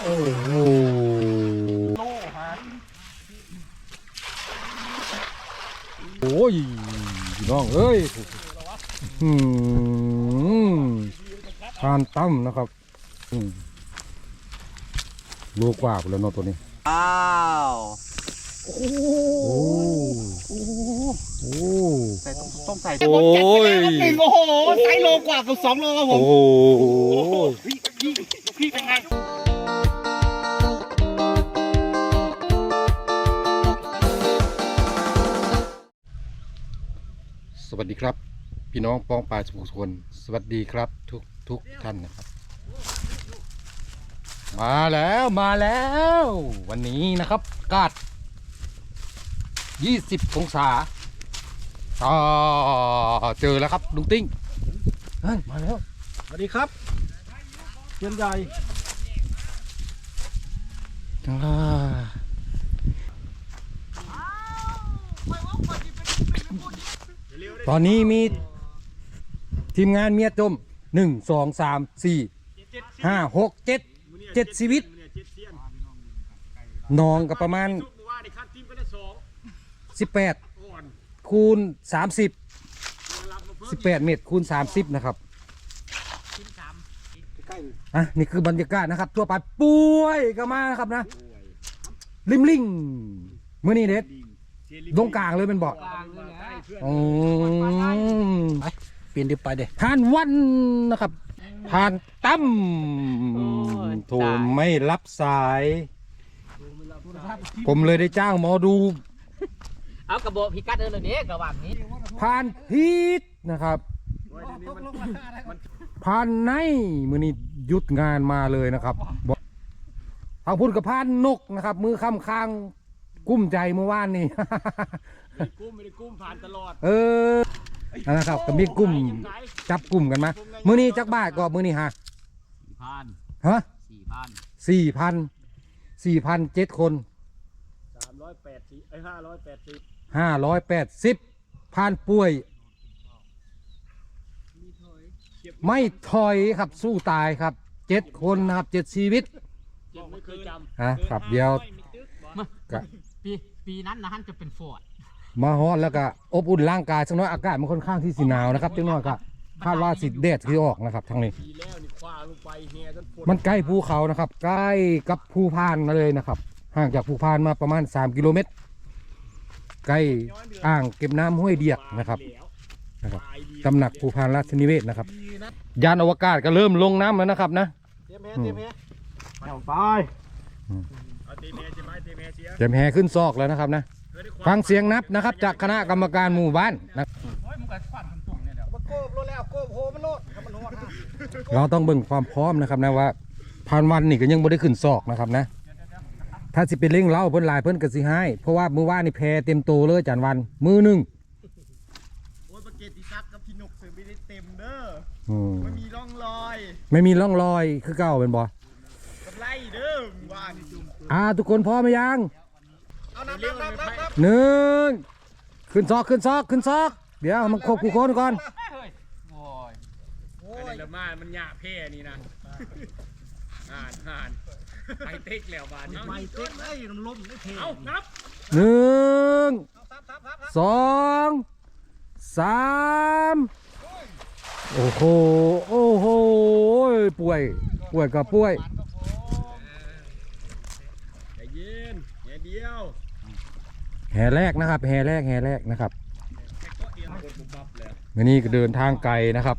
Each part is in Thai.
โอ้โหโล่ฮะโอ้ยพี่น้องเอ้ยอืมทานตั้มนะครับอืมลูกว่าไปแล้วเนาะตัวนี้ อ้าว โอ้โห โอ้โอ้ ใส่ ต้องต้องใส่โอ้ยหนึ่งโอ้โหไซส์โลกว่ากับสองโลครับผโอ้มโหพี่พี่พี่เป็นไงสวัสดีครับ พี่น้องปองปลายสุขชนสวัสดีครับทุกทุกท่านนะครับ มาแล้วมาแล้ว วันนี้นะครับอากาศ20 องศา อ่าเจอแล้วครับลุงติ้งเฮ้ยมาแล้วสวัสดีครับเชียนใหญ่อ่าตอนนี้มีทีมงานเมียจมหนึ่งสองสามสี่ห้าหกเจ็ดเจ็ดชีวิตนองกับประมาณว่าในคันทีมก็ได้สองสิบแปดก่อน คูณสามสิบรับมาเพิ่มสิบแปดเมตรคูณสามสิบนะครับใกล้อะนี่คือบรรยากาศนะครับ ทั่วไปป่วยก็มานะครับนะริมลิงเมื่อนี้เด็ดตรงกลางเลยเป็นบอกกลางเลยนะเพื่อนอืมเปลี่ยนดิไปเด้ผ่านวันนะครับ ผ่านตั้มโทรไม่รับสาย ผมเลยได้จ้างหมอดู เอากระบอกพิกัดเออเลยเด็กระหว่างนี้ผ่านพีทนะครับผ่านในมือนี้หยุดงานมาเลยนะครับบอกทางพุ่นกับผ่านนกนะครับ มือค้ำค้างกุ้มใจเมื่อวานนี่ไม่ได้กุ้มไม่ได้กุ้มผ่านตลอด เออนั่นนะครับก็มีกลุ่มจับกลุ่มกันมามือนี้จักบาทก็มือนี้ฮะพันฮะสี่พันสี่พันสี่พันเจ็ดคนสามร้อยแปดสิบไอ้ห้าร้อยแปดสิบ ห้าร้อยแปดสิบพันป่วย ไม่ถอยครับสู้ตายครับเจ็ดคนนะครับเจ็ดชีวิตเจ็บไม่เคยจฮะครับเดี๋ยวก็ปีปีนั้นนะฮันจะเป็นฟอร์ดมาฮอดแล้วก็อบอุ่นร่างกายสักหน้อยอากาศมันค่อนข้างที่สิหนาวนะครับจังน้อยก็คาดว่าสิแดดที่ออกนะครับทางนี้ำปีแล้วนี่คว้าลงไปเฮียจนปวดมันใกล้ภูเขานะครับ ใกล้กับภูพานมาเลยนะครับ ห่างจากภูพานมาประมาณ 3 กิโลเมตร ใกล้อ่างเก็บน้ำห้วยเดียกนะครับนะครับตำหนักภูพานราชนิเวศนะครับ ยานอวกาศก็เริ่มลงน้ำแล้วนะครับนะ เตรียมแพ้เตรียมแพ้เอาไปอืม เอาเตรียมแพ้ใช่ไหมเตรียมแพ้เสียเตรียมแห่ขึ้นซอกแล้วนะครับนะฟังเสียงนับนะครับ จากคณะกรรมการหมู่บ้านนะโอ้ยมึงก็ควันตรงๆเนี่ยเดี๋ยวมาโกบรถแล้วโกบโหมันโลดครับมันโหดฮะเราต้องเบิ่งความพร้อมนะครับนะว่าพานวันนี่ก็ยังไม่ได้ขึ้นซอกนะครับนะ ถ้าสิเป็นเร่งเล่าเพิ่นหลายเพิ่นก็สิให้เพราะว่ามือว่านนี่แพเต็มโตเลยจานวัน มือหนึ่งโอ้ยประเกตติซักกับพี่นกเสือไม่ได้เต็มเด้ออืมไม่มีร่องรอยไม่มีร่องรอยคือเก่าเป็นบ่กับไล่เด้อว่านี่จุ่มอ่าทุกคนพร้อมไหมยังเอานับนับนับนับนับหนึ่งขึ้นซอกขึ้นซอกขึ้นซอก เดี๋ยวมันครบกูคนก่อนโอ้ยโอ้ยละมามันหยาแพ้นี่นะห่านห่าน ไปเต็กแล้วบาดนี้ไม่เต็กไอ้น้ำลมได้เพเอานับหนึ่งทับทับทับสองสามโอ้โห โอ้โห ป่วย ป่วยกับป่วยใจเย็นแค่เดียวแห่แรกนะครับ แห่แรกแห่แรกนะครับแต่ก็เอียงกดบุบบับแล้ววันนี้ก็เดินทางไกลนะครับ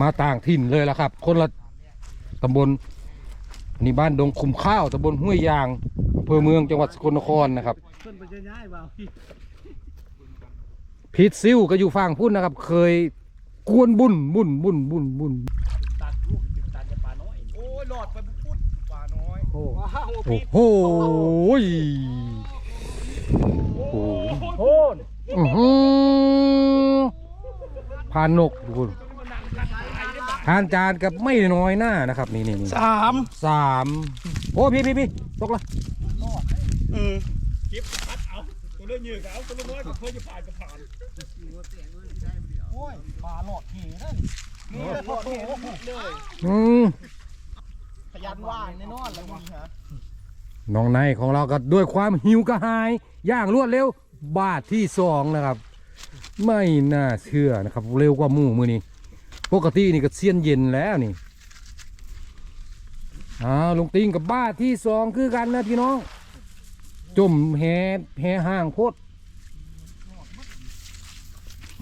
มาต่างถิ่นเลยละครับ คนละตำบล อันนี้บ้านดงคุมข้าวตำบลห้วยยางอำเภอเมืองจังหวัดสกลนครนะครับเพิ่นไปจะย้ายเปล่าพี่พีทซิลก็อยู่ฝั่งพุ่นนะครับ เคยกวนบุญบุญบุญบุญบุญตัดลูกตัดจะปลาน้อยโอ้ยหลอดไปพุดปลาน้อยโอ้ว้าวโอ้โหโอ้โหโอ้ยอื้อหือพานนกทุกคน ทานจานกับไม่น้อยหน้านะครับ นี่นี่นี่สามสามโอ้พี่พี่พี่ตกละเออเก็บพัดเอาตัวเลือกเหยื่อเอาตัวน้อยก็เคยจะผ่านก็ผ่านโอ้ยปลาหลอดเหนั่นนี่แหละพ่อโอ้โหเลยอืมขยันว่านแน่นอนเลยมึงฮะน้องในของเราก็ด้วยความหิวกระหายอย่างรวดเร็วบาทที่สองนะครับ ไม่น่าเชื่อนะครับ เร็วกว่าหมู่มือนี้ ปกตินี่ก็เสียนเย็นแล้วนี่อ้าลงติงกับบ้าที่สองคือกันนะพี่น้อง จมแฮแฮห่างโคตร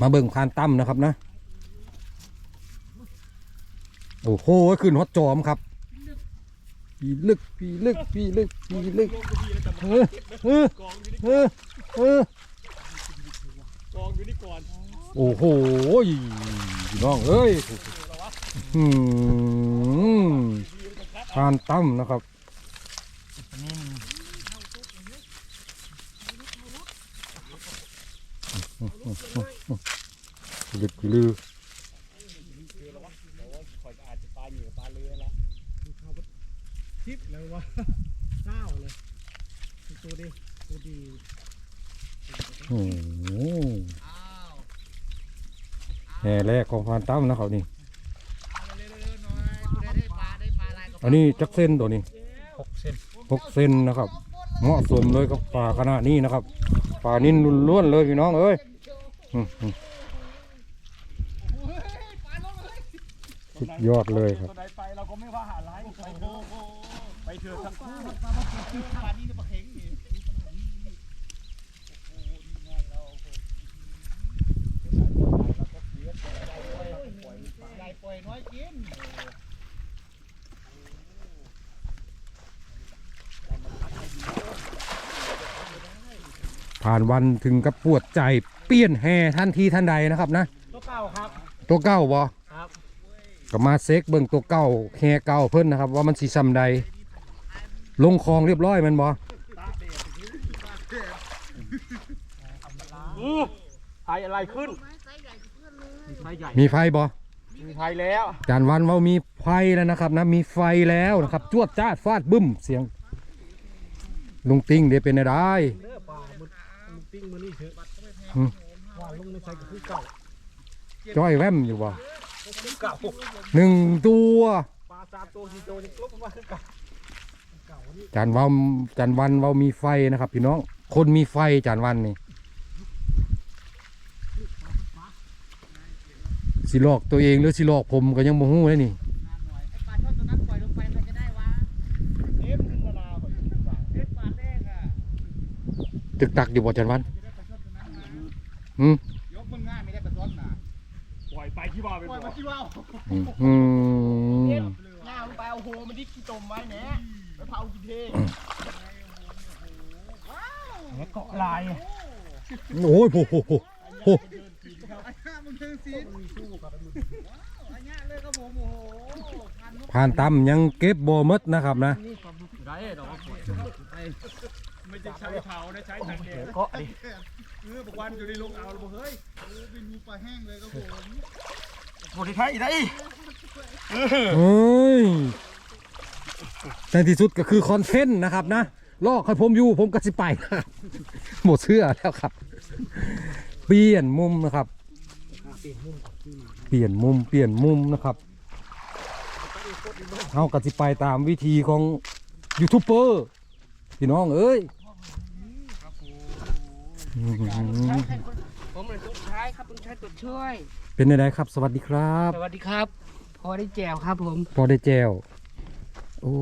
มาเบิ่งพานตั้มนะครับนะ โอ้โหขึ้นฮอตจอมครับปีลึกปีลึกปีลึกปีลึกเออเออกองอยู่นี่เออเออกองอยู่นี่ก่อน โอ้โหพี่น้องเอ้ยอืมทานตั้มนะครับลึกลือคอยอาจจะปลาเหยื่อปลาเรือละทิปเลยวะเศร้าเลยตัวดีตัวดีโอ้ แห่แรกของพานตั้มนะครับนี่อันนี้จักเส้นตัวนี้หกเซนหกเส้นนะครับ เหมาะสมเลยกับปลาขนาดนี้นะครับปลานิ่นล้วนๆเลยพี่น้องเอ้ยอืมอืมสุดยอดเลยครับตัวใดไปเราก็ไม่ว่าหาไรไปเถอะไปเถอะทั้งคู่ ปลานี่จะมาเข่งนี่ใหญ่ปล่ อยน้อยกินผ่านวันถึงกับปวดใจเปลี่ยนแห่ทันทีทันใดนะครับนะ ตัวเก่าครับ ตัวเก้าบ่ครับก็มาเซ็กเบิ่งตัวเก้าแห่เก้าเพิ่นนะครับ ว่ามันสีซ้ำใด ลงคลองเรียบร้อยแมันบ่ไทยอะไรขึ้น มีไฟบ่ มีไทยแล้วจานวันว่ามีไฟแล้วนะครับนะมีไฟแล้วนะครับ จวดจ้าดฟาดบึ้มเสียง ลุงติ้งเดี๋ยวเป็นอะไรเด้อปลามันมันปิ้งมันนี่เถอะอืมว่าลงในใส่กับคือเก่าจ้อยแวมอยู่บ่คือเก่าหนึ่งตัวปลาสามตัวสี่ตัวยังลบมาคือเก่าเก่านี่จานว่าจานวันว่ามีไฟนะครับพี่น้องคนมีไฟจานวันนี่ สิหลอกตัวเองหรือสิหลอกผมก็ยังบ่ฮู้เลยนี่ปลาช่อนตัวนั้นปล่อยลงไปมันจะได้วะเอ็มขึ้นมานาวเอ็มปลาแรกอะตึกตักอยู่บ่จานวันอืมยกมันง่ายไม่ได้ปลาซ้อนนะปล่อยไปที่ว่าไปปล่อยบ่มาที่ว่าวอืมอืมง่ายลงไปเอาโหมันดิขี้ตมไว้แหน่ไปเผากินเทเกาะลายโอ้ยโหโหโห โหมันคือซีนสู้กับมันอันนี้เลยครับผมโอ้โหผ่านตำยังเก็บบ่หมดนะครับนะ ได้ดอกไม่ใช่ใช้เผานะใช้ทางเดียวเกาะดิเออบอกวันอยู่ในโรงเอาแล้วบอกเฮ้ยไปดูปลาแห้งเลยครับผมหมดที่ไทยได้เฮ้ยในที่สุดก็คือคอนเทนต์นะครับนะลอกให้ผมอยู่ผมก็สิไปนะครับหมดเสื้อแล้วครับ เปลี่ยนมุมนะครับ เปลี่ยนมุมเปลี่ยนมุมนะครับเอากสิไปตามวิธีของยูทูบเบอร์พี่น้องเอ้ยอืมผมเลยต้องใช้ครับต้องใช้ตัวช่วย เป็นไงครับ สวัสดีครับ สวัสดีครับ พอได้แจวครับผม พอได้แจวโอ้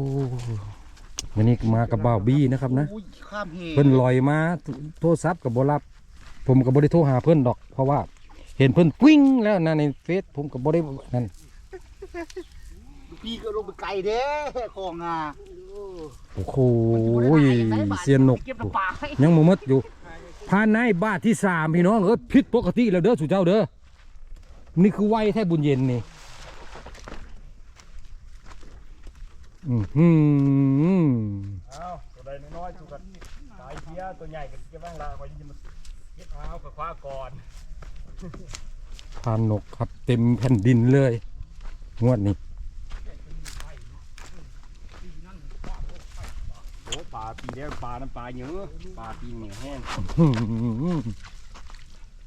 วันนี้มากับบ่าวบี้นะครับนะอุ้ยข้ามเหเพิ่นลอยมาโทรศัพท์กับบรับ ผมกับบได้โทรหาเพิ่นดอก เพราะว่า เห็นเพิ่นวิ่งแล้วนะในเฟซผมกับบได้นั่นพี่ก็ลงไปไกลเด้ของอะโอ้โหเสียนนกเก็บน้ำปลาให้ยังมมดอยู่ผ่านในบาทที่สามพี่น้องเออผิดปกติแล้วเด้อสุเจ้าเด้อนี่คือไวแท้บุญเย็นนี่อือหืออ้าวตัวใดน้อยๆถูกกันสายเพี้ยตัวใหญ่กับเก็บบ้างละคอยยิงมันเก็บเอากับคว้าก่อน พานนกครับเต็มแผ่นดินเลยงวดนี้โอ้ปลาปีนี้ปลาน้ำปลาเยอะปลาปีเหนียวแห้งอื้อหือ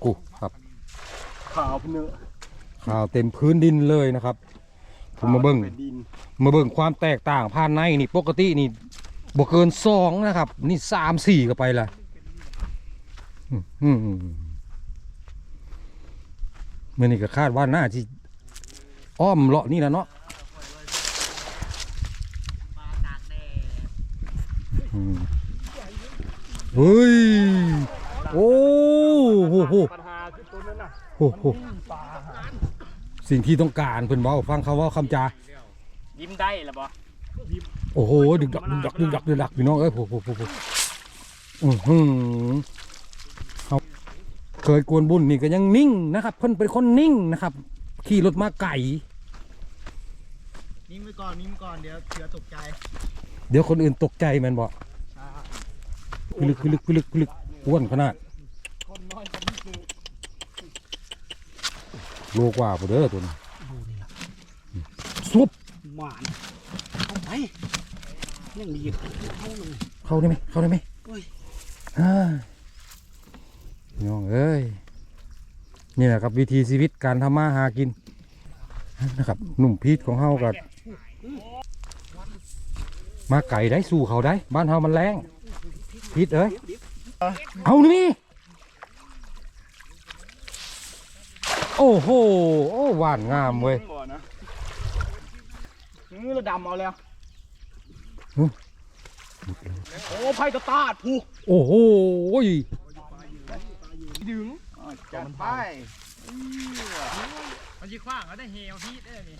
กูครับขาวเนื้อข้าวเต็มพื้นดินเลยนะครับ ผมมาเบิ่งเป็นดินมาเบิ่งความแตกต่างภายในนี่ปกตินี่บ่เกินสองนะครับ นี่สามสี่ก็ไปละอืม อืมอืมมื่อนี้ก็คาดว่าน่าที่อ้อมเลาะนี่แหละเนาะปลาตากแดดอืมเฮ้ย โอ้โหโหปัญหาคือตัวนั้นน่ะโหโหสิ่งที่ต้องการเพิ่นเว้าฟังเขาเว่าคำจา ยิ้มได้หรือบ่โอ้โหดึกดักดึกดักดึกดักดึกดักพี่น้องเอ้ยโหโหโหโหอือหือเขา เคยกวนบุญนี่ก็ยังนิ่งนะครับเพิ่นเป็นคนนิ่งนะครับ ขี่รถมาไก่นิ่งไว้ก่อนนิ่งไว้ก่อนเดี๋ยวเสือตกใจเดี๋ยวคนอื่นตกใจแมันบอกใช่คือลึกคือลึกคือลึกคือลึกอ้วนขนาดโลกว่าพอเด้อตัวนี้ซุบหวานเอาไปยังมีเอาหนึ่งเข้าได้ไหมเข้าได้ไหมโอ้ยฮ่าพี่ น้องเอ้ยนี่แหละครับวิธีชีวิตการทำมาหากินนะครับหนุ่มพีทของเฮากับมาไก่ได้สู่เขาได้ บ้านเฮามันแรงพีทเอ้ยเอานี่โอ้โหโอ้หวานงามเว้ยบ่นะมือเราดำเอาแล้วหึโอ้ไพ่ตะตาดผูกโอ้โห ดึงจัดไปมันจีขว้างเขาได้เฮลพีดได้นี่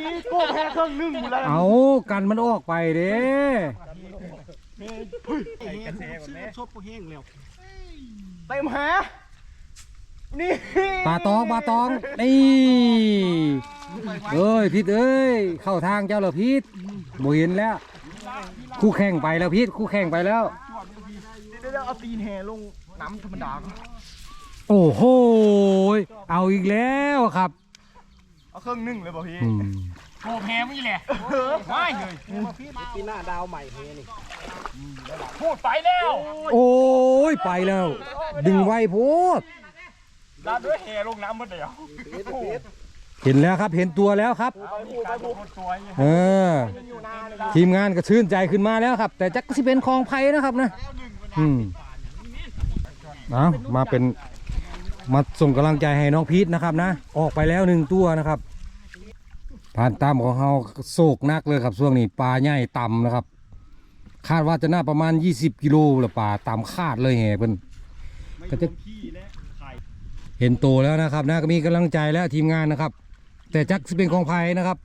นี่โก้แพ้เครื่องนึ่งหมดแล้วเอากันมันออกไปเด้ไอ้เงี้ยซื้อชอบโปแห้งแล้วเต็มแฮนี่ปลาตองปลาตองนี่เอ้ยพีทเอ้ยเข้าทางเจ้าเหรอพีทโมเห็นแล้ว คู่แข่งไปแล้วพีทคู่แข่งไปแล้วเดี๋ยวเอาตีนแห่ลง น้ำธรรมดาโอ้โหเอาอีกแล้วครับ เอาเครื่องนึ่งเลยป่ะพี่อืมโกแพมนี่แหละไม่เลยปีหน้าดาวใหม่เฮนี่พูดไปแล้วโอ้ยไปแล้ว ดึงไว้โพดลาดด้วยแห่ลงน้ำหมดเดียวเห็นแล้วครับเห็นตัวแล้วครับมีการโดนตัวอย่างเออทีมงานก็ชื่นใจขึ้นมาแล้วครับ แต่จักสิเป็นของไผ่นะครับนะ อืม เอามาเป็นมาส่งกำลังใจให้น้องพีทนะครับนะ ออกไปแล้วหนึ่งตัวนะครับ ผ่านตามของเราโศกนักเลยครับช่วงนี้ปลาใหญ่ต่ำนะครับ คาดว่าจะน่าประมาณ 20 กิโลหรือปลาต่ำคาดเลยแห่เพิ่นก็จะเห็นโตแล้วนะครับนะก็มีกำลังใจแล้วทีมงานนะครับ แต่จักเป็นของไผ่นะครับ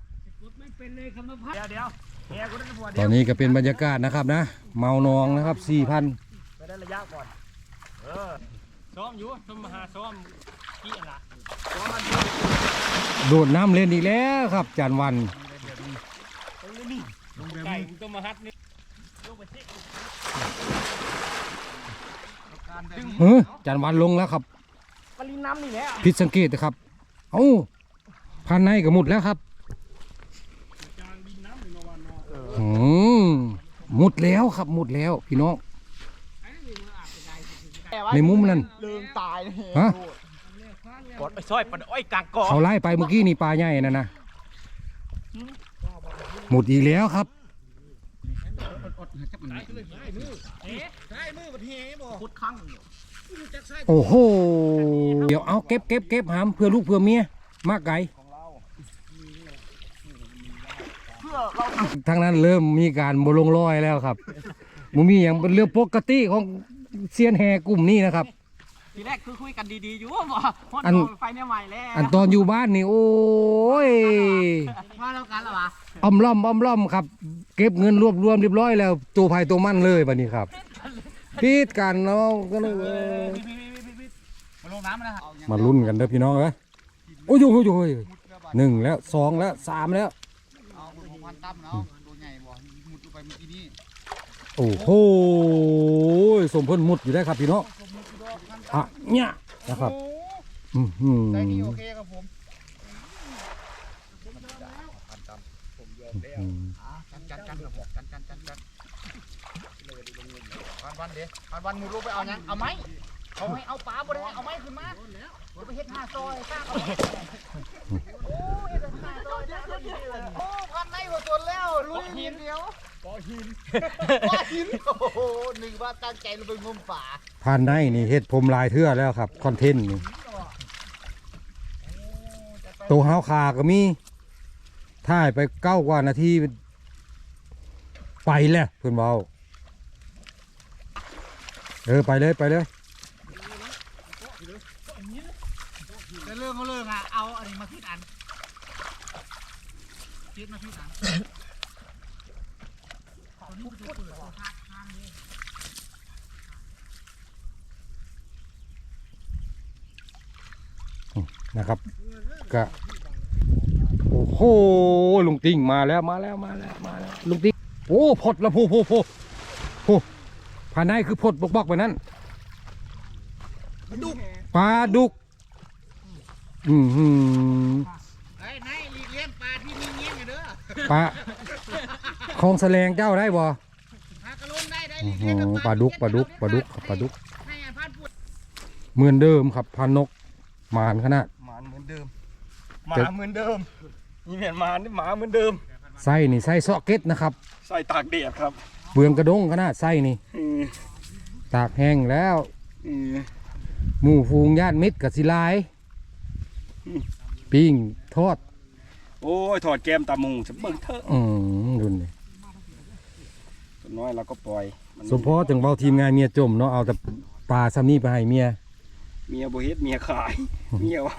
ตอนนี้ก็เป็นบรรยากาศนะครับนะ เมานองนะครับ4,000ไปได้ระยะก่อน ออซ้อมอยู่ซ้อมมาหาซ้อมกี่อันละโดดน้ำเล่นอีกแล้วครับ จานวันไก่มึงต้องมาฮัดนี่เฮ้ยจานวันลงแล้วครับ ปริน้ำนี่แหละผิดสังเกตนะครับ เอ้าพันในก็หมุดแล้วครับอืมหมุดแล้วครับหมุดแล้วพี่น้อง ในมุมนั้นเลิงตายเลยฮะกดไปซอยปันอ้อยกลางกอเขาไล่ไปเมื่อกี้นี่ปลาใหญ่นั่นนะหมุดอีกแล้วครับพุดข้างโอ้โหเดี๋ยวเอาเก็บเก็บเก็บหามเพื่อลูกเพื่อเมียมากไก่เพื่อเราททั้งนั้นเริ่มมีการบลงรอยแล้วครับมันมีอย่างเป็นเรื่องปกติของ เซียนแห่กลุ่มนี้นะครับ ทีแรกคือคุยกันดีๆอยู่บ่พออันโดนไฟเนี่ยใหม่แล้วอันตอนอยู่บ้านนี่โอ้ยมาแล้วกันแล้ววะอ้อมล้อมอ้อมล้อมครับ เก็บเงินรวบรวมเรียบร้อยแล้วตัวภายตัวมั่นเลยบัดนี้ครับพีดกันเนาะก็เลยเออมาลงน้ำนะครับมาลุ้นกันเด้อพี่น้องเอ้ยโอ้ยโอ้ยโอ้ยโอ้ยหนึ่งแล้วสองแล้วสามแล้วเอาของพันตั้มเนาะตัวใหญ่บ่มุดลงไปเมื่อกี้นี้ โอ้โหสมเพิ่นมุดอยู่ได้ครับพี่น้องอะเนี่ยนะครับอือหือำได้นี่โอเคครับผมยอืมกันกันกันครับกันกันกันกันวันวันเดี๋ยววันวันมุดลงไปเอายังเอาไหมเอาให้เอาปลาบ่ได้เอาไม้ขึ้นมาจะไปเฮ็ดหน้าซอยสร้าโอ้ยเฮ็ดหน้าซอยจ้าโอ้พันในหัวตัวแล้วลุยเดียว ปอหินปอหิน โอ้โหนึกว่าตั้งใจลงไปงมป่าผ่านในนี่เฮ็ดผมลายเทื่อแล้วครับคอนเทนต์นี่ตัวเฮาขาก็มีถ่ายไปเก้ากว่านาทีไปแล้วเพื่อนเบาเออไปเลยไปเลยแต่เรื่องก็เรื่องอะเอาอันนี้มาพิดอันพิดมาพิดอัน นะครับก็โอ้โหลุงติ้งมาแล้วมาแล้วมาแล้วมาแล้วลุงติ้งโอ้พดละโพโพโพโพภายในคือพดบกบกๆไปนั้นปลาดุกอือหือเฮ้ยนายหลีกเลี่ยงปลาที่มีเงี้ยงอยู่เด้อปลาของแสลงเจ้าได้บ่หากระลงได้ได้หโอ้ลีกโหเลี่ยงปลาดุกปลาดุกปลาดุกครับปลาดุกให้อันพันปวดเหมือนเดิมครับพันนกหมานขนาดหมาเหมื อนเดิมหมาเหมือนเดิมนี่เหมือนหมานี่หมาเหมือนเดิมไส้นี่ไส้ซอกเก็ตนะครับใส่ตากแดดครับเปลืองกระดงขนาดไส้นี่อือตากแห้งแล้วอือหมู่ฟูงญาติมิตรกับสิหลายปิ้งทอดโอ้ยถอดแก้มตามุงจะเบิ่งเถอะอืมดุนนี่ตัวน้อยเราก็ปล่อยมันสมพอถึงเบาทีมงานเมียจมเนาะเอาแต่ปลาซ้ำนี่ไปให้เมีย เมียบ่เฮ็ดเมียขายเมียว่า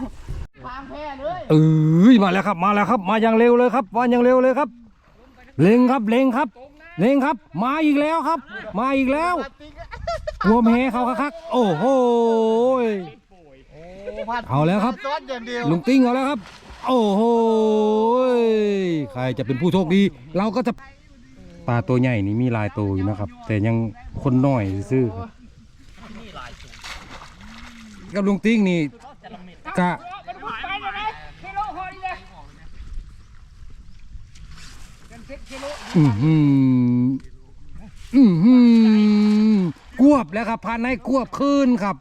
ฟางแพ้เลยเอ้ยมาแล้วครับมาแล้วครับ มาอย่างเร็วเลยครับมาอย่างเร็วเลยครับ เล็งครับเล็งครับเล็งครับ มาอีกแล้วครับ มาอีกแล้วรวมแหเขาคักๆโอ้โหยเอาแล้วครับซ้อนอย่างเดียวลุงติ้งเอาแล้วครับ โอ้โหยใครจะเป็นผู้โชคดี เราก็จะปลาตัวใหญ่นี่มีหลายตัวอยู่นะครับ แต่ยังคนน้อยซื่อๆครับกับลุงติ้งนี่กะ อือหืออือหือกวบแล้วครับพันให้กวบคืนครับ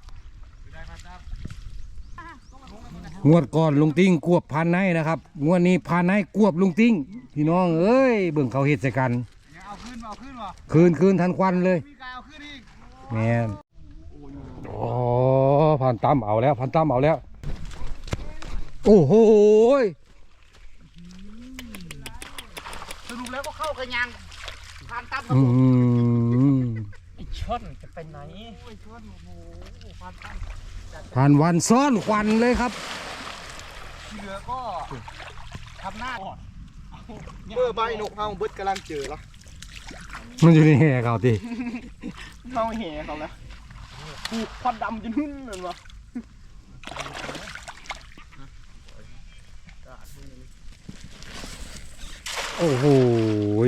งวดก่อนลุงติ้งกวบพันให้นะครับงวดนี้พันให้กวบลุงติ้งพี่น้องเอ้ยเบิ่งเขาเห็ดใส่กันเอาขึ้นเอาขึ้นวะคืนคืนทันควันเลยมีการเอาขึ้นอีกแมนโอ้พันตั้มเอาแล้ว พันตั้มเอาแล้ว โอ้โหย สรุป แล้วก็เข้ากันยังผ่านตั้มอืมช่อนจะไปไหนผ่านวันซ้อนควันเลยครับ เหลือก็ทำหน้าเมื่อใบนกเฮาเบิดกำลังเจอแล้วมันอยู่ในแห่เขาทีเฮาแห่เขาแล้วกูควันดำจนหึ่นเลยวะ โอ้โห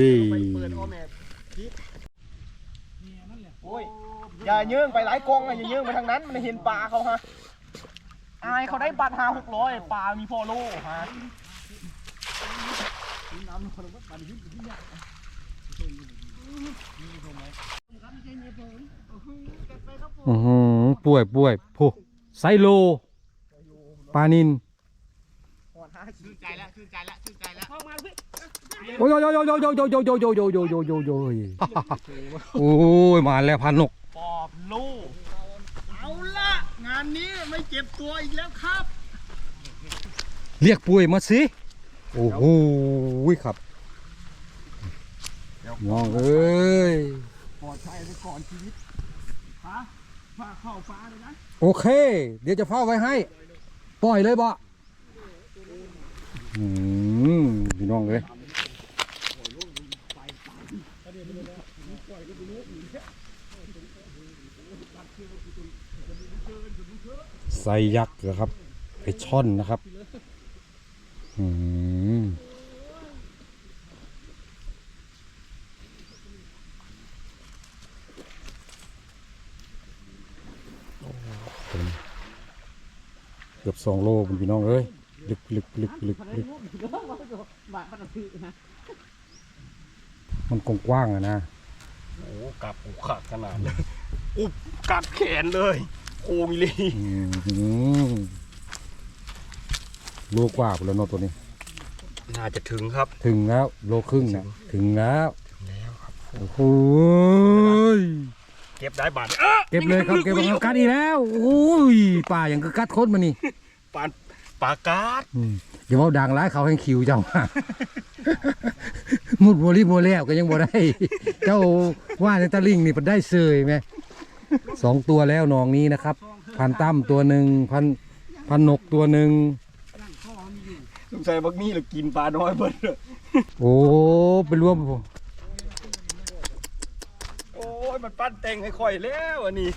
ยเปิดออแม่พิษโอ้ยอย่าเยื่องไปหลายกองอะอย่าเยื่องไปทางนั้นมันเห็นปลาเขาฮะอายเขาได้บัตรหาหกร้อยปลามีพอโลฮะอือหือป่วยป่วยโพไซโลปลานินชื่นใจแล้วชื่นใจแล้วชื่นใจแล้ว โอ้ยโยโยโยโยโยโยโยโยโยโยโยโยโยโยโอ้ยมาแล้วพันนกปอบลูกเอาละงานนี้ไม่เจ็บตัวอีกแล้วครับ เรียกป่วยมาสิโอ้โหครับน้องเอ้ยปลอดภัยไปก่อนชีวิตฮะฝากเข้าฟ้าเลยนะโอเค เดี๋ยวจะเฝ้าไว้ให้ ปล่อยเลยบ่อืมพี่น้องเลย ไซยักษ์เหรอครับไอช่อนนะครับอืมเกือบสองโลคุณพี่น้องเอ้ยลึกลึกลึกลึกลึกมันกว้างอะนะ โอ้กัดโอ้ขาดขนาดเลยอุบกัดแขนเลย โอ้มีเลยอืมโลกว่าไปแล้วเนาะตัวนี้ น่าจะถึงครับ ถึงแล้ว โลครึ่งนะถึงแล้วแล้วครับโอ้โหเก็บได้บาทเก็บเลยครับเก็บเอากัดอีกแล้วโอ้ยป่าอย่างก็กัดโคตรมานี่ปานปากาดอืมอย่าว่าดังร้ายเขาให้คิวเจ้ามุดโมลีโมแล้วก็ยังบ่ได้ เจ้าว่าในตะลิงนี่มันได้เสยไหม สองตัวแล้วน้องนี้นะครับ พันตั้มตัวหนึ่งพันพันนกตัวหนึ่งสงสัยบักนี่เรากินปลาน้อยเบิดเลยโอ้ไปรวมโอ้ยมันปั้นแต่งให้ข่อยแล้วอันนี้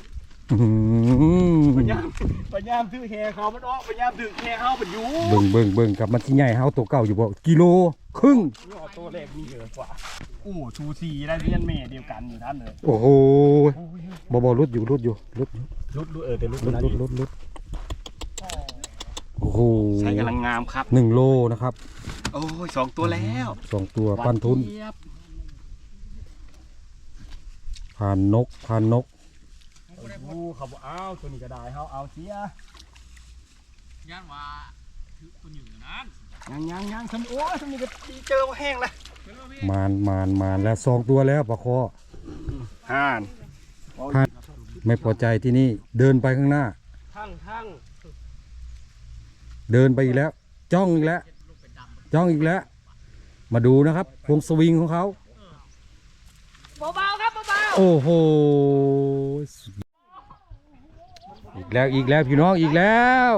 อื้อหืพอยายามพยายามถือแฮเขามันออกพยายามถือแฮเขาเป็นอยู่เบิ่งเบิ่งเบิ่งกับมันที่ใหญ่เฮาตัวเก่าอยู่บ่กิโล ครึ่งนี่ออกตัวแรกนี่เยอะกว่าโอ้ชูซีได้เรียนแม่เดียวกันอยู่ท่านเลยโอ้โหบ่บ่รุดอยู่รุดอยู่รุดอยู่รุดรุดเออแต่รุดรุดรุดรุดรุดโอ้โหใช้กำลังงามครับหนึ่งโลนะครับ โอ้ยสองตัวแล้วสองตัวปันทุนผ่านนกผ่านนกโอ้เขาบอกอ้าวตัวนี้ก็ได้เขาเอาเสียย่านว่าถือคนอยู่นั้น ยังยังยังทำโอ้ยทำนี่ก็เจอว่าแห้งละมานมานมานแล้วสองตัวแล้วปะคอห่านผ่านไม่พอใจที่นี่เดินไปข้างหน้า ทั้งทั้งเดินไปอีกแล้ว จ้องอีกแล้ว จ้องอีกแล้ว มาดูนะครับวงสวิงของเขาเบาๆครับเบาโอ้โหสุดอีกแล้วอีกแล้วพี่น้องอีกแล้ว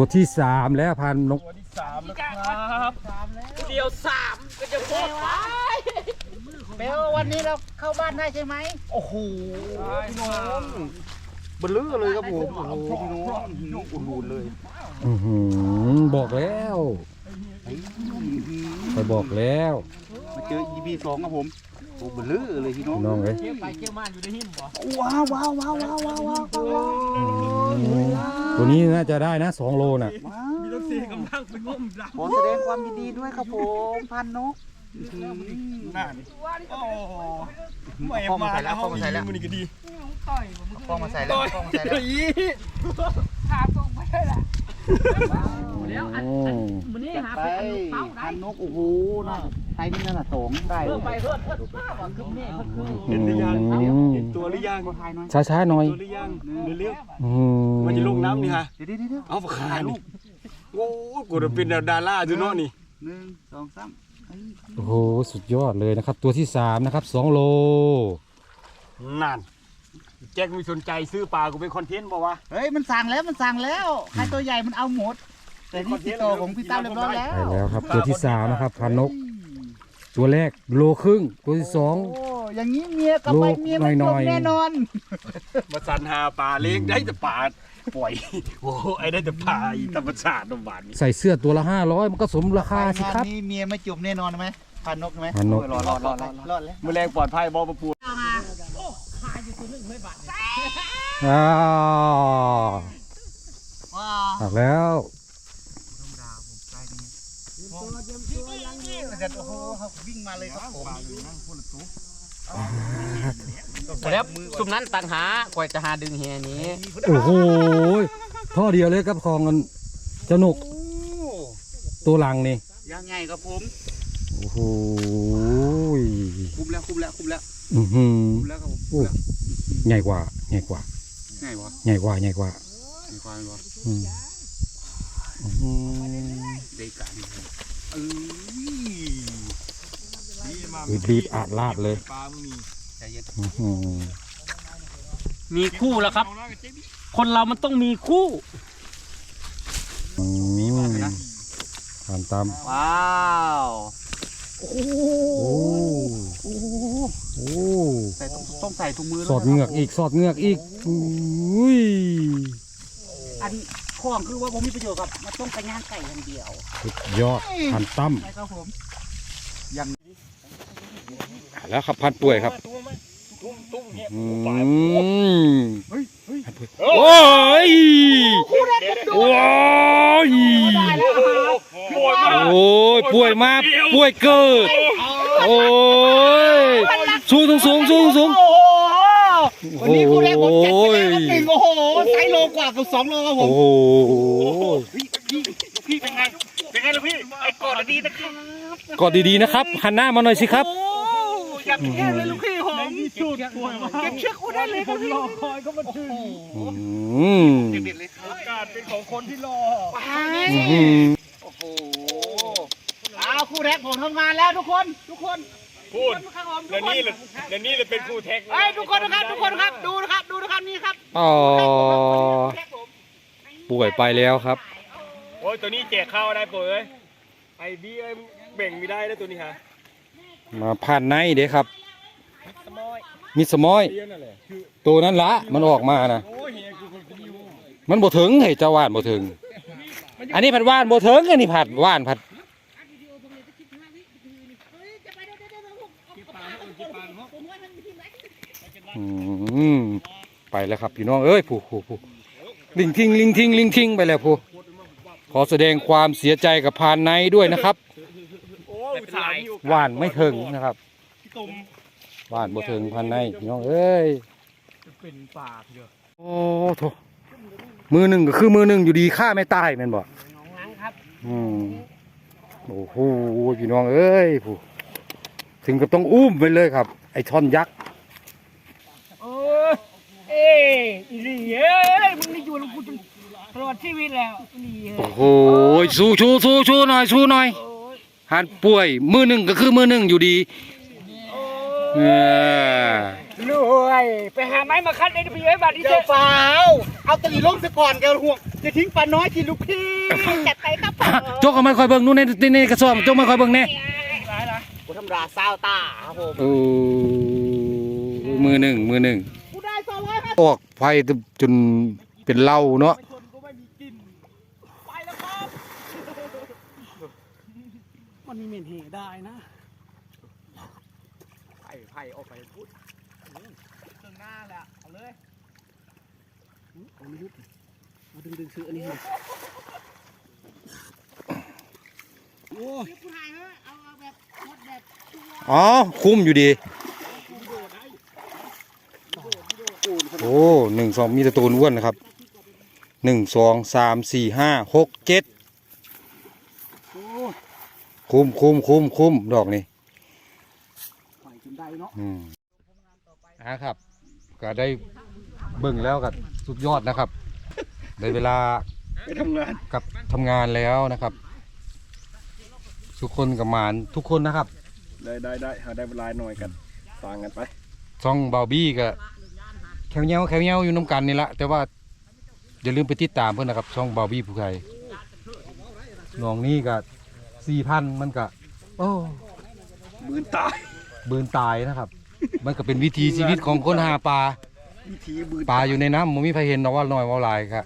ตัวที่สามแล้วพันนกตัวที่สามแล้วครับเดียวสามก็จะโคตรไปเบลวันนี้เราเข้าบ้านได้ใช่ไหมโอ้โหพี่น้องเบลือเลยครับผมโอ้โหพี่น้องอุ่นๆเลยอื้อหือบอกแล้วไปบอกแล้ว มาเจอ EP สองครับผม โอ้เบลือเลยพี่น้องพี่น้องเลยเกี่ยวไปเกี่ยวมาอยู่ในหินบ่ว้าวว้าวว้าวว้าวว้าวว้าวว้าวตัวนี้น่าจะได้นะสองโลน่ะมีต้องเสียกำลังไปงมดักขอแสดงความยินดีด้วยครับผมพันนกหน้านี่โอ้ไม่มาแล้วห้องนี้มันนี่ก็ดีกล้องมาใส่แล้วกล้องมาใส่แล้วอี แล้วอันโอ้มันนี่จัดหาไปเป็นเป้าได้พันนกโอ้โหน่าไซส์นี่น่าสองได้เพิ่มไปเพิ่มเพิ่มป้าว่าคือแม่เพิ่มเห็นหรือยังเห็นตัวหรือยังก็ทายหน่อยช้าๆหน่อยตัวหรือยังเร็วอืๆมันจะลงน้ำนี่ฮะเดี๋ยวเดี๋ยวเดี๋ยวเอาขานี่โอ้กูจะเป็นดาราอยู่เนาะนี่หนึ่งสองสามเอ้ยโอ้โหสุดยอดเลยนะครับ ตัวที่สามนะครับสองโล นั่นแจ็คมีสนใจซื้อปลากูเป็นคอนเทนต์บอกว่าเฮ้ยมันสั่งแล้วมันสั่งแล้วใครตัวใหญ่มันเอาหมด แต่นี่ติดต่อของพี่ตั้มเรียบร้อยแล้วใช่แล้วครับ ตัวที่สามนะครับพันนก ตัวแรกโลครึ่ง ตัวที่สอง โอ้อย่างนี้เมียกับไปเมียมันลูจกบน้อยๆ แน่นอน มาสันหาปลาเลี้ยงได้แต่ปลาปล่อย โอ้ไอ้ได้แต่ปลาอีธรรมชาตินบานนี่ใส่เสื้อตัวละห้าร้อยมันก็สมราคาสิครับงานนี้เมียไม่จบแน่นอนไหมพันนกไหมพันนกรอดรอดรอดรอดรอดแล้วแมลงปลอดภัยบอประปูอ้าวว้าหักแล้ว โอ้ โหเขาวิ่งมาเลยครับผมแล้วสุมนั้นตังหาก่อยจะหาดึงเฮียนี้โอ้โหท่อเดียวเลยครับของกันจาหนกตัวหลังนี่ยังไงครับผมโอ้โหคุ้มแล้วคุ้มแล้วคุ้มแล้วอือหือคุ้มแล้วครับผมใหญ่กว่าใหญ่กว่าง่ายวะใหญ่กว่าใหญ่กว่าง่ายกว่าอืมอื้อหือได้การ รีดอาดลาดเลยปลามึงมีใจเย็นอื้อหือมีคู่แล้วครับ คนเรามันต้องมีคู่อืมผ่านตามว้าวโอ้โอ้ใส่ต้องต้องใส่ถุงมือสอดเหงือกอีกสอดเหงือกอีกอุ้ยอัน ของคือว่าผมมีประโยชน์ครับมันต้องไปงานไก่อย่างเดียว สุดยอดพันตั้มใช่ครับผมแล้วครับพันป่วยครับตุ้มตุ้มเนี่ยอืปลามโอ้ยโอ้ยโอ้ยป่วยมาป่วยเกิดโอ้ยสูงสูงสูงสูงสูง วันนี้คู่แรกผมจัดไปแล้วครับหนึ่งโอ้โหไซส์โลกว่าเกับสองโลครับผโอ้มโหพี่เป็นไง เป็นไงลูกพี่ ไอ้กอดดีนะครับกอดดีๆนะครับ หันหน้ามาหน่อยสิครับโอ้อยากแค่เลยลูกพี่ผมในที่สุดป่วยมากเก็บเชือกอู้ได้เลยครับพี่รอคอยก็มาถึงอืมโอกาสเป็นของคนที่รออืมโอ้โหอ้าวคู่แรกผมทำงานแล้วทุกคน ทุกคน พูดทุกคนครับผมทุแล้วกคนนี่แหละแล้วนี่แหละเป็นครูเทคเอ้ยทุกคนนะครับทุกคนครับดูนะครับดูนะครับนี่ครับอ๋อคู่แรกผมป่วยไปแล้วครับ โอ้ยตัวนี้แจกข้าวได้ปุ๋ยเอ้ยไอ้บี้เอ้ยเบ่งไม่ได้แล้วตัวนี้ฮะมาผ่านในเด้ครับสมอยมีสมอยเลี้ยงนั่นแหละคือตัวนั้นละมันออกมานะโอ้ยเฮียกูคนกินอยู่มันบ่ถึงให้เจ้าว่านบ่ถึง อันนี้ผัดว่านบ่ถึงอันนี้ผัดว่านผัดอืม ไปแล้วครับพี่น้องเอ้ยผู้ผู้ผู้ลิงทิ้งลิงทิ้งลิงทิ้งไปแล้วผู้ขอแสดงความเสียใจกับพานในด้วยนะครับโอ้ยสายอยู่ว่านไม่ถึงนะครับพี่ตุ่มว่านบ่ถึงพานในพี่น้องเอ้ยเป็นปากเยอะโอ้โถมือหนึ่งก็คือมือหนึ่งอยู่ดีฆ่าไม่ตายแม่นบ่น้องล้างครับอืมโอ้โหพี่น้องเอ้ยผู้ ถึงกับต้องอุ้มไปเลยครับ ไอ้ช่อนยักษ์โอ้ยเอ้ยอีหลีเอ้ยมึงนี่อยู่กับกูจนตลอดชีวิตแล้วอีหลีเอ้โอ้ยโหสู้ชูสู้ชูหน่อยสู้หน่อยหันป่วย มือหนึ่งก็คือมือหนึ่งอยู่ดีเออรวยไปหาไม้มาคัดไอ้พี่เอ้ยบัดนี้เจ้าเปล่าเอาตะลีลงซะก่อนแกห่วงจะทิ้งปลาน้อยกินลูกพี่จัดไปครับผมจกเอาไม่ค่อยเบิ่งนู่นในในในกระสอบจกไม่ค่อยเบิ่งแน่กูทำราซาวตาครับผมโอ้มือหนึ่งมือหนึ่งกูได้สองร้อยห้าออกไฟจนเป็นเหล้าเนาะไปแล้วครับมันมีเหม็นเหได้นะไผ่ไผ่ออกไปพูดถึงหน้าแหละเอาเลยเอาไม่ยุบเอาดึงดึงซื้ออันนี้ให้โอ้ อ๋อ คุ้มอยู่ดี โอ้หนึ่งสองมีแตะตูนอ้วนนะครับหนึ่งสองสามสี่ห้าหกเจ็ดคุ้มคุ้มคุ้มคุ้มดอกนี่ไปจนได้เนาะอืมอะครับ ก็ได้เบิ่งแล้วก็สุดยอดนะครับ ได้เวลาไปทำงานกลับทำงานแล้วนะครับ ทุกคนกับหมานทุกคนนะครับ ได้ได้ได้หาได้เวลาหน่อยกันต่างกันไปช่องเบาบี้ก็แควเงี้ยวแควเงี้ยวอยู่น้ำกันนี่ละแต่ว่าอย่าลืมไปติดตามเพื่อนนะครับช่องเบาบี้ผู้ไทยน้องนี่ก็สี่พันมันก็โอ้มือตายเบืนตายนะครับ มันก็เป็นวิถีชีวิตของคนหาปลาวิธีมือปลาอยู่ในน้ำมันมีใครเห็นเนาะว่าน้อยว่าหลายครับ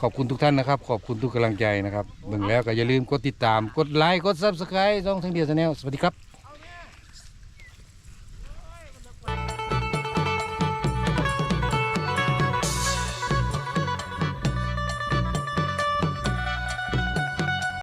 ขอบคุณทุกท่านนะครับ ขอบคุณทุกกำลังใจนะครับเบิ่งแล้วก็อย่าลืมกดติดตาม กดไลค์ กดซับสไครต์ช่องทั้งเดียวชาแนลสวัสดีครับ